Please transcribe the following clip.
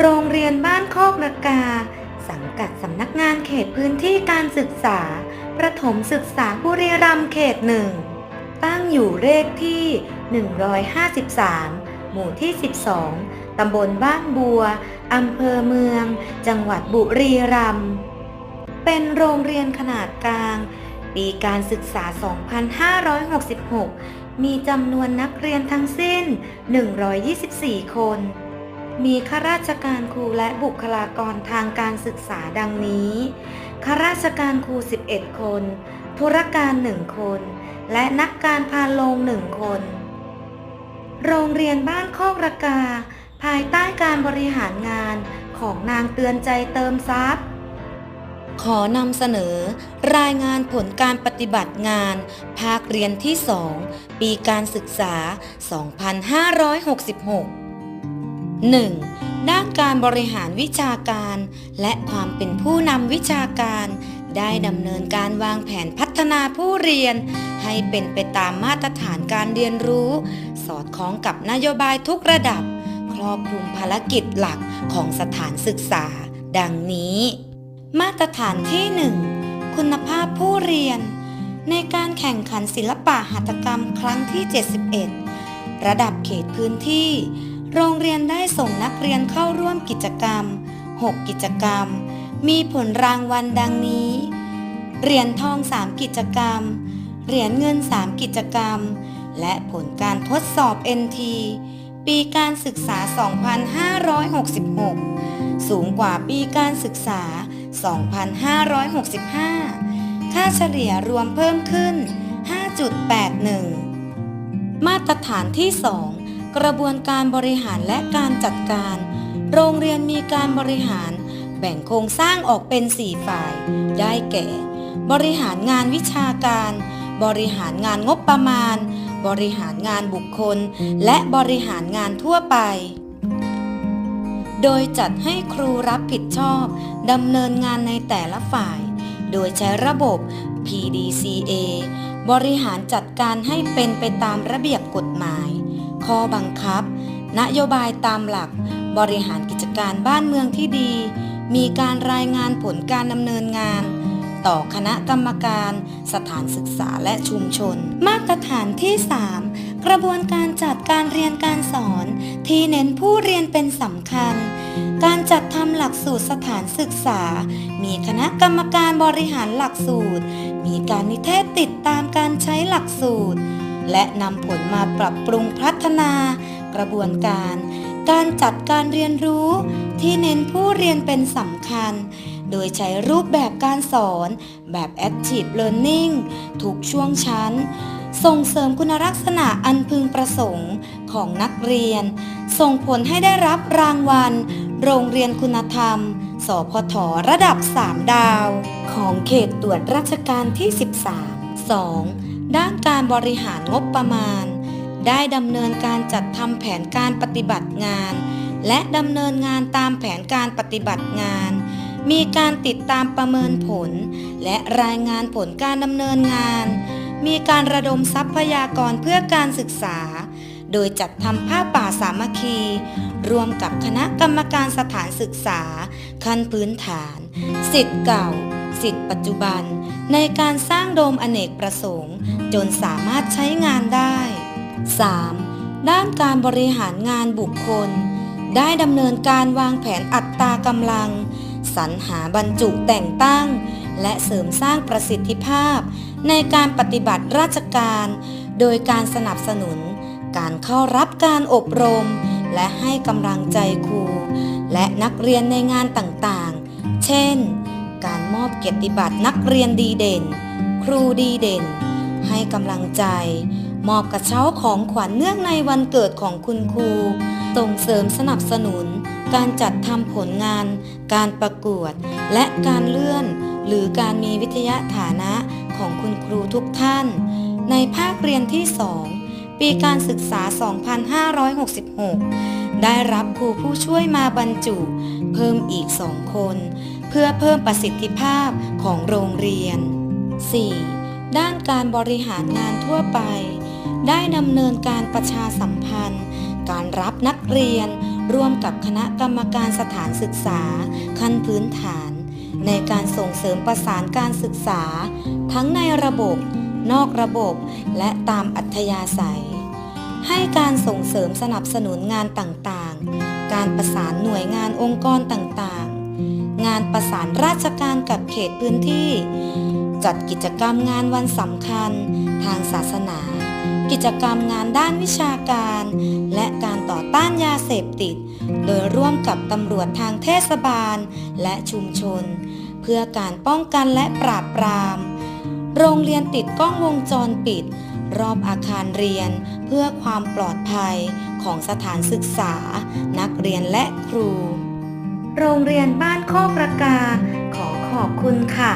โรงเรียนบ้านโคกระกา สังกัดสำนักงานเขตพื้นที่การศึกษา ประถมศึกษาบุรีรัมย์เขตหนึ่ง ตั้งอยู่เลขที่ 153 หมู่ที่ 12 ตำบลบ้านบัว อำเภอเมือง จังหวัดบุรีรัมย์ เป็นโรงเรียนขนาดกลาง ปีการศึกษา 2566 มีจำนวนนักเรียนทั้งสิ้น 124 คน มีข้าราชการครูและบุคลากรทางการศึกษาดังนี้ข้าราชการครู 11 คน ธุรการ 1 คน และนักการพาโรงหนึ่งคน โรงเรียนบ้านโคกระกา ภายใต้การบริหารงานของนางเตือนใจเติมทรัพย์ ขอนำเสนอ รายงานผลการปฏิบัติงาน ภาคเรียนที่ 2 ปีการศึกษา 2566 1. ด้านการบริหารวิชาการ และความเป็นผู้นำวิชาการ ได้ดำเนินการวางแผนพัฒนาผู้เรียน ให้เป็นไปตามมาตรฐานการเรียนรู้ สอดคล้องกับนโยบายทุกระดับ ครอบคลุมภารกิจหลักของสถานศึกษา ดังนี้ มาตรฐานที่ 1 คุณภาพผู้เรียน ในการแข่งขันศิลปะหัตถกรรมครั้งที่ 71 ระดับเขตพื้นที่ โรงเรียนได้ส่งนักเรียนเข้าร่วมกิจกรรม 6 กิจกรรม มีผลรางวัลดังนี้ เหรียญทอง 3 กิจกรรม เหรียญเงิน 3 กิจกรรม และผลการทดสอบ NT ปีการศึกษา 2566 สูงกว่าปีการศึกษา 2565 ค่าเฉลี่ยรวมเพิ่มขึ้น 5.81 มาตรฐานที่ 2 กระบวนการบริหารและการจัดการ โรงเรียนมีการบริหาร แบ่งโครงสร้างออกเป็น 4 ฝ่าย ได้แก่ บริหารงานวิชาการ บริหารงานงบประมาณ บริหารงานบุคคล และบริหารงานทั่วไป โดยจัดให้ครูรับผิดชอบดำเนินงานในแต่ละฝ่าย โดยใช้ระบบ PDCA บริหารจัดการให้เป็นไปตามระเบียบกฎหมาย ข้อบังคับ นโยบายตามหลัก บริหารกิจการบ้านเมืองที่ดี มีการรายงานผลการดำเนินงาน ต่อคณะกรรมการ สถานศึกษาและชุมชน มาตรฐานที่ 3 กระบวนการจัดการเรียนการสอน ที่เน้นผู้เรียนเป็นสำคัญการจัดทำหลักสูตรสถานศึกษา มีคณะกรรมการบริหารหลักสูตร มีการนิเทศติดตามการใช้หลักสูตร และนำผลมาปรับปรุงพัฒนา กระบวนการ การจัดการเรียนรู้ที่เน้นผู้เรียนเป็นสำคัญ โดยใช้รูปแบบการสอนแบบ Active Learning ทุกช่วงชั้น ส่งเสริมคุณลักษณะอันพึงประสงค์ของนักเรียน ส่งผลให้ได้รับรางวัล โรงเรียนคุณธรรม สพทระดับ 3 ดาว ของเขตตรวจราชการที่ 13 2. ด้านการบริหารงบประมาณ ได้ดำเนินการจัดทำแผนการปฏิบัติงาน และดำเนินงานตามแผนการปฏิบัติงาน มีการติดตามประเมินผล และรายงานผลการดำเนินงาน มีการระดมทรัพยากรเพื่อการศึกษา โดยจัดทำผ้าป่าสามัคคีรวมกับคณะกรรมการสถานศึกษา ขั้นพื้นฐาน สิทธิ์เก่า สิทธิ์ปัจจุบัน ในการสร้างโดมอเนกประสงค์ จนสามารถใช้งานได้ 3. ด้านการบริหารงานบุคคล ได้ดำเนินการวางแผนอัตรากำลัง สรรหาบรรจุแต่งตั้ง และเสริมสร้างประสิทธิภาพ ในการปฏิบัติราชการ โดยการสนับสนุน การเข้ารับการอบรม และให้กำลังใจครู และนักเรียนในงานต่างๆ เช่น การมอบเกียรติบัตรนักเรียนดีเด่น ครูดีเด่น ให้กำลังใจ มอบกระเช้าของขวัญเนื่องในวันเกิดของคุณครู ส่งเสริมสนับสนุน การจัดทำผลงาน การประกวด และการเลื่อน หรือการมีวิทยาฐานะของคุณครูทุกท่าน ในภาคเรียนที่ 2 ปีการศึกษา 2566 ได้รับครูผู้ช่วยมาบรรจุ เพิ่มอีก2คน พื่อเพิ่มประสิทธิภาพของโรงเรียน 4. ด้านการบริหารงานทั่วไป ได้ดำเนินการประชาสัมพันธ์ การรับนักเรียน ร่วมกับคณะกรรมการสถานศึกษา ขั้นพื้นฐาน ในการส่งเสริมประสานการศึกษา ทั้งในระบบ นอกระบบ และตามอัธยาศัย ให้การส่งเสริมสนับสนุนงานต่างๆ การประสานหน่วยงานองค์กรต่างๆ งานประสานราชการกับเขตพื้นที่ จัดกิจกรรมงานวันสำคัญ ทางศาสนา กิจกรรมงานด้านวิชาการ และการต่อต้านยาเสพติด โดยร่วมกับตำรวจทางเทศบาลและชุมชน เพื่อการป้องกันและปราบปราม โรงเรียนติดกล้องวงจรปิด รอบอาคารเรียน เพื่อความปลอดภัยของสถานศึกษา นักเรียนและครู โรงเรียนบ้านโคกระกา ขอขอบคุณค่ะ